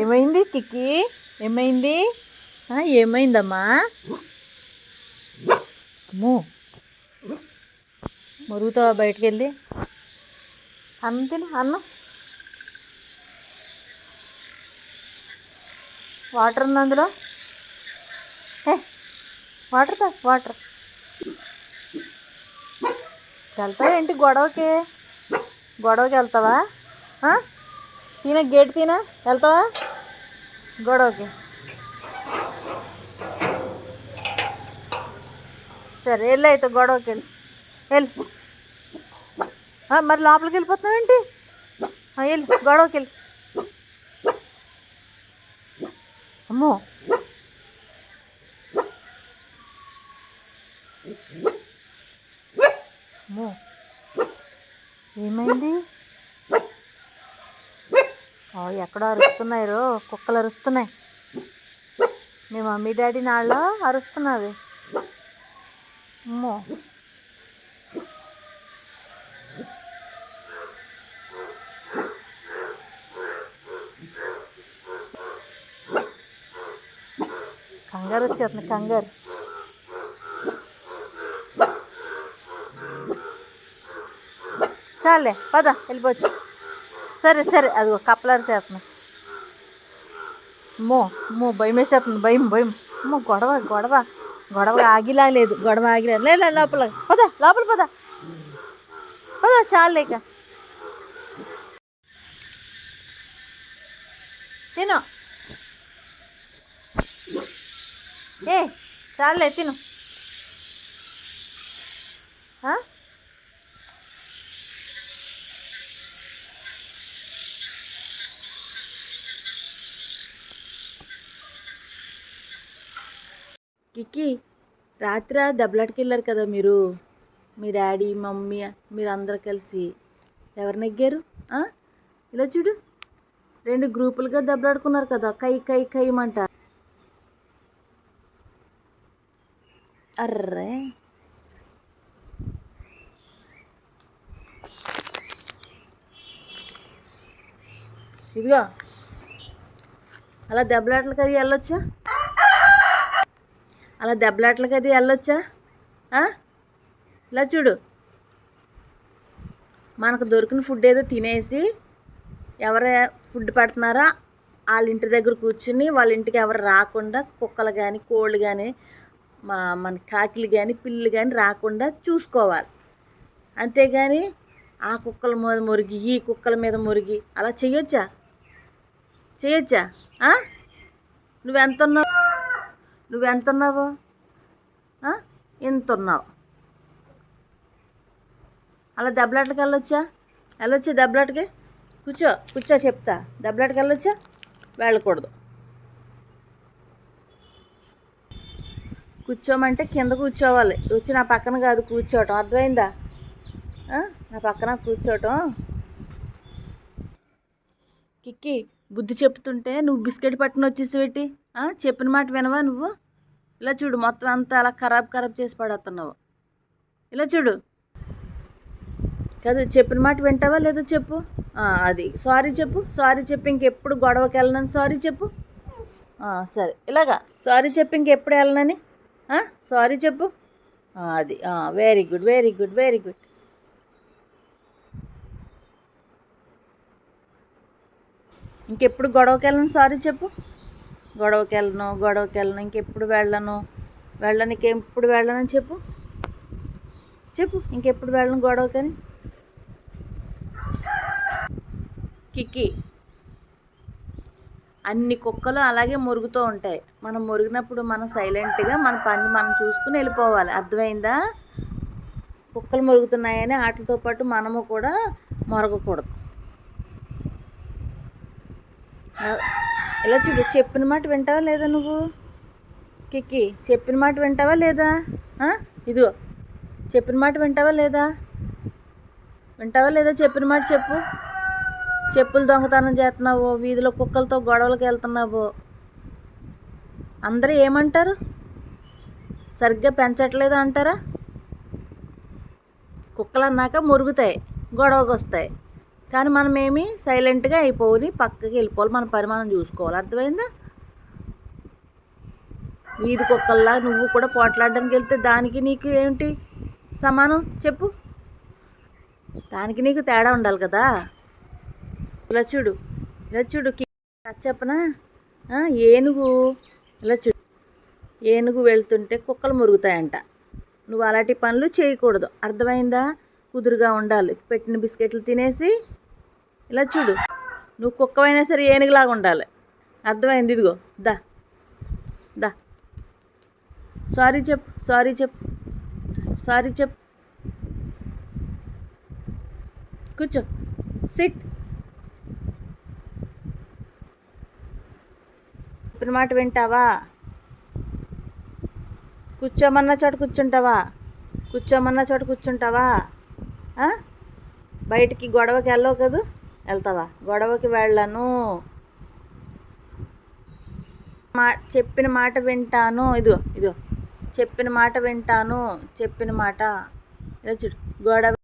ఏమైంది కిక్కి? ఏమైంది? ఏమైందమ్మా? అమ్మో. మురుగుతావా బయటికి వెళ్ళి అన్నం తిను అన్నం. వాటర్ ఉంది అందులో? ఏ వాటర్ తా వాటర్. వెళ్తావా ఏంటి గొడవకి? గొడవకి వెళ్తావా? తిన గేట్ తిన? వెళ్తావా? గొడవకి. సరే వెళ్ళి అయితే గొడవకి వెళ్ళి. వెళ్ళి. మరి లోపలికి వెళ్ళిపోతున్నావు ఏంటి? వెళ్ళి గొడవకి వెళ్ళి. అమ్మో. అమ్మో. ఏమైంది? ఓ ఎక్కడో రో కుక్కలు అరుస్తున్నాయి. మీ మమ్మీ డాడీ నాళ్ళు అరుస్తున్నారు. అమ్మో. కంగారు వచ్చేస్తుంది కంగారు. చాలే పద వెళ్ళిపోవచ్చు. సరే సరే. అదిగో కప్పలారి చేస్తున్నాయి మో మో భయం వేసేస్తుంది. భయం భయం. మో గొడవ గొడవ. గొడవ ఆగిలా లేదు. గొడవ ఆగిలేదు లేదు. లే, లోపల. పద లోపల పద. పద చాలు తిను. ఏ చాలే తిను ఆ? కిక్కి రాత్రి దెబ్బలాటకెళ్ళారు కదా మీరు. మీ డాడీ మమ్మీ మీరు అందరు కలిసి. ఎవరు నెగ్గారు? ఇలా చూడు. రెండు గ్రూపులుగా దెబ్బలాడుకున్నారు కదా. కై కై కైమంట అర్రే. ఇదిగో. అలా దెబ్బలాటలు కదా వెళ్ళొచ్చా? అలా దెబ్బలాట్లకి అది వెళ్ళొచ్చా? ఇలా చూడు. మనకు దొరికిన ఫుడ్ ఏదో తినేసి ఎవరు ఫుడ్ పెడుతున్నారో? వాళ్ళ ఇంటి దగ్గర కూర్చుని వాళ్ళ ఇంటికి ఎవరు రాకుండా కుక్కలు కానీ కోళ్ళు కానీ మా మన కాకిలు కానీ పిల్లులు కానీ రాకుండా చూసుకోవాలి. అంతేగాని ఆ కుక్కల మీద మురిగి ఈ కుక్కల మీద మురిగి అలా చేయొచ్చా? చేయొచ్చా? నువ్వెంత ఉన్నావు? నువ్వెంత ఉన్నావు ఇంత ఉన్నావు అలా దెబ్బలాటకి వెళ్ళొచ్చా వెళ్ళొచ్చా దెబ్బలాటకి. కూర్చో కూర్చో చెప్తా. దెబ్బలాటకి వెళ్ళొచ్చా వెళ్ళకూడదు. కూర్చోమంటే కింద కూర్చోవాలి. వచ్చి నా పక్కన కాదు కూర్చోవటం. అర్థమైందా? నా పక్కన కూర్చోవటం. కిక్కి బుద్ధి చెప్తుంటే నువ్వు బిస్కెట్ పట్టుని వచ్చేసి పెట్టి చెప్పిన మాట వినవా నువ్వు? ఇలా చూడు మొత్తం అంతా అలా ఖరాబ్ ఖరాబ్ చేసి పడేస్తున్నావు ఇలా చూడు. కాదు చెప్పిన మాట వింటావా లేదా చెప్పు? అది. సారీ చెప్పు. సారీ చెప్పి ఇంకెప్పుడు గొడవకి వెళ్ళనని సారీ చెప్పు. సరే. ఇలాగా. సారీ చెప్పి ఇంకెప్పుడు వెళ్ళనని? సారీ చెప్పు. అది. Very good very good very good ఇంకెప్పుడు గొడవకి వెళ్ళను సారీ చెప్పు. గొడవకి వెళ్ళను గొడవకి వెళ్ళను? ఇంకెప్పుడు వెళ్ళను వెళ్ళను ఇంకెప్పుడు వెళ్ళనని చెప్పు. చెప్పు ఇంకెప్పుడు వెళ్ళను గొడవకని? కిక్కి. అన్ని కుక్కలు అలాగే మురుగుతూ ఉంటాయి. మనం మురిగినప్పుడు మనం సైలెంట్గా మన పని మనం చూసుకుని వెళ్ళిపోవాలి. అర్థమైందా? కుక్కలు మురుగుతున్నాయని వాటితో పాటు మనము కూడా మొరగకూడదు. ఇలా చూడు చెప్పిన మాట వింటావా లేదా నువ్వు? కిక్కి చెప్పిన మాట వింటావా లేదా? ఆ? ఇదిగో చెప్పిన మాట వింటావా లేదా? వింటావా లేదా? చెప్పిన మాట చెప్పు. చెప్పులు దొంగతనం చేస్తున్నావు వీధిలో కుక్కలతో గొడవలకు వెళ్తున్నావు. అందరూ ఏమంటారు? సరిగ్గా పెంచట్లేదు అంటారా? కుక్కలు అన్నాక మురుగుతాయి గొడవకు వస్తాయి కానీ మనమేమి సైలెంట్గా అయిపోని పక్కకి వెళ్ళిపోవాలి. మన పని మనం చూసుకోవాలి. అర్థమైందా? వీధి కుక్కల్లా నువ్వు కూడా పోట్లాడడానికి వెళ్తే దానికి నీకు ఏంటి సమానం? చెప్పు. దానికి నీకు తేడా ఉండాలి కదా? ఇలా చూడు. ఇలా చూడు. చెప్పనా? ఏనుగు. ఇలా చూడు. ఏనుగు వెళ్తుంటే కుక్కలు మురుగుతాయంట. నువ్వు అలాంటి పనులు చేయకూడదు. అర్థమైందా? కుదురుగా ఉండాలి. పెట్టిన బిస్కెట్లు తినేసి ఇలా చూడు. నువ్వు కుక్కవైనా సరే ఏనుగులాగా ఉండాలి. అర్థమైంది? ఇదిగో. దా. దా. సారీ చెప్పు. సారీ చెప్పు. సారీ చెప్పు. కూర్చో. సిట్. చెప్పిన మాట వింటావా? కూర్చోమన్న చోట కూర్చుంటావా? కూర్చోమన్న చోట కూర్చుంటావా? బయటికి గొడవకి వెళ్ళవు కదా? వెళ్తావా? గొడవకి వెళ్ళను. మా చెప్పిన మాట వింటాను. ఇదో ఇదో చెప్పిన మాట వింటాను. చెప్పిన మాట. ఇలా చూడు. గొడవ